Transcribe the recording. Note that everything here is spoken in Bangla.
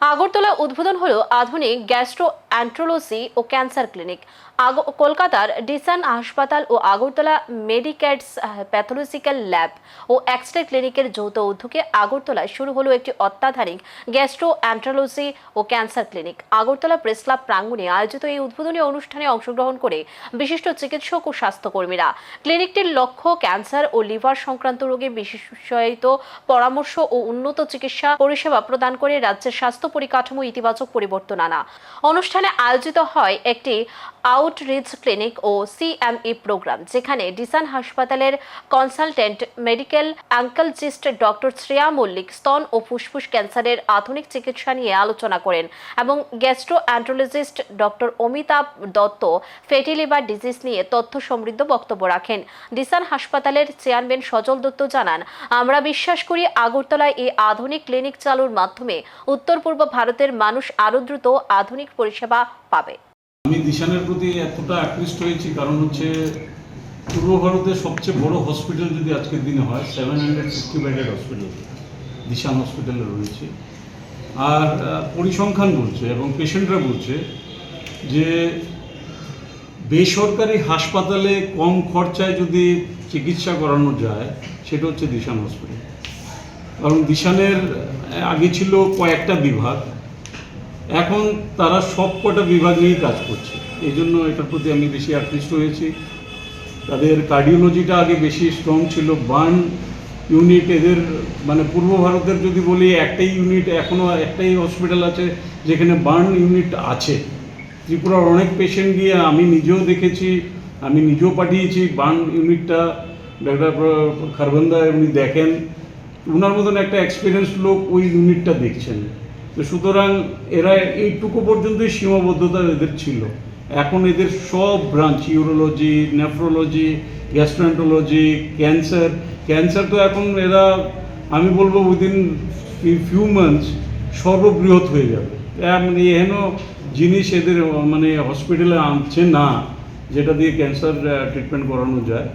আগরতলা উদ্বোধন হলো আধুনিক গ্যাস্ট্রো অ্যান্ট্রোলজি ও ক্যান্সার ক্লিনিক। কলকাতার ডিসান হাসপাতাল ও আগরতলা মেডিক্যাটস প্যাথোলজিক্যাল ল্যাব ও এক্স রে ক্লিনিকের যৌথ উদ্যোগে আগরতলায় শুরু হলো একটি অত্যাধুনিক গ্যাস্ট্রো অ্যান্ট্রোলজি ও cancer clinic. Agartala press club প্রাঙ্গণে আয়োজিত এই উদ্বোধনী অনুষ্ঠানে অংশগ্রহণ করে বিশিষ্ট চিকিৎসক ও স্বাস্থ্যকর্মীরা। ক্লিনিকটির লক্ষ্য ক্যান্সার ও লিভার সংক্রান্ত রোগে বিশেষায়িত পরামর্শ ও উন্নত চিকিৎসা পরিষেবা প্রদান করে রাজ্যের স্বাস্থ্য পরিকাঠামো ইতিবাচক পরিবর্তন আনা। অনুষ্ঠানে আয়োজিত হয় একটি আউটরিচ ক্লিনিক ও সিএমই প্রোগ্রাম, যেখানে ডিসান হাসপাতালের consultant medical oncologist doctor Shreya Mallick স্তন ও ফুসফুস ক্যান্সারের আধুনিক চিকিৎসা নিয়ে আলোচনা করেন এবং gastroenterologist doctor Amitabh Dutta fatty liver disease নিয়ে তথ্য সমৃদ্ধ বক্তব্য রাখেন। ডিসান হাসপাতালের চেয়ারম্যান সজল দত্ত জানান, আমরা বিশ্বাস করি আগরতলায় এই আধুনিক ক্লিনিক চালুর মাধ্যমে উত্তর পূর্ব ভারতের মানুষ আরও দ্রুত আধুনিক পরিষেবা পাবে। আমি দিশানের প্রতি এতটা আকৃষ্ট হয়েছি, কারণ হচ্ছে পূর্ব ভারতের সবচেয়ে বড় হসপিটাল যদি আজকের দিনে হয় seven hundred sixty bedded hospital Desun হসপিটালে রয়েছে। আর পরিসংখ্যান বলছে এবং পেশেন্টরা বলছে যে বেসরকারি হাসপাতালে কম খরচায় যদি চিকিৎসা করানো যায়, সেটা হচ্ছে দিশান হসপিটাল কারণ দিশানের, আগে ছিল কয়েকটা বিভাগ এখন তারা সব কটা বিভাগ নিয়েই কাজ করছে। এই জন্য এটার প্রতি আমি বেশি আকৃষ্ট হয়েছি। তাদের কার্ডিওলজিটা আগে বেশি স্ট্রং ছিল। বার্ন ইউনিট এদের মানে পূর্ব ভারতের যদি বলি, একটাই ইউনিট এখনও একটাই হসপিটাল আছে যেখানে বার্ন ইউনিট আছে। ত্রিপুরার অনেক পেশেন্ট গিয়ে আমি নিজেও দেখেছি, আমি নিজেও পাঠিয়েছি বার্ন ইউনিটটা ডাক্তার খারবন্দা উনি দেখেন। ওনার মতন একটা এক্সপিরিয়েন্স লোক ওই ইউনিটটা দেখছেন। তো সুতরাং এরা এইটুকু পর্যন্তই সীমাবদ্ধতা এদের ছিল। এখন এদের সব branch urology nephrology gastroenterology cancer cancer তো এখন এরা, আমি বলব উইদিন ফিউ মান্থস সর্ববৃহৎ হয়ে যাবে। মানে এহেন জিনিস এদের মানে হসপিটালে আনছে না, যেটা দিয়ে ক্যান্সার ট্রিটমেন্ট করানো যায়।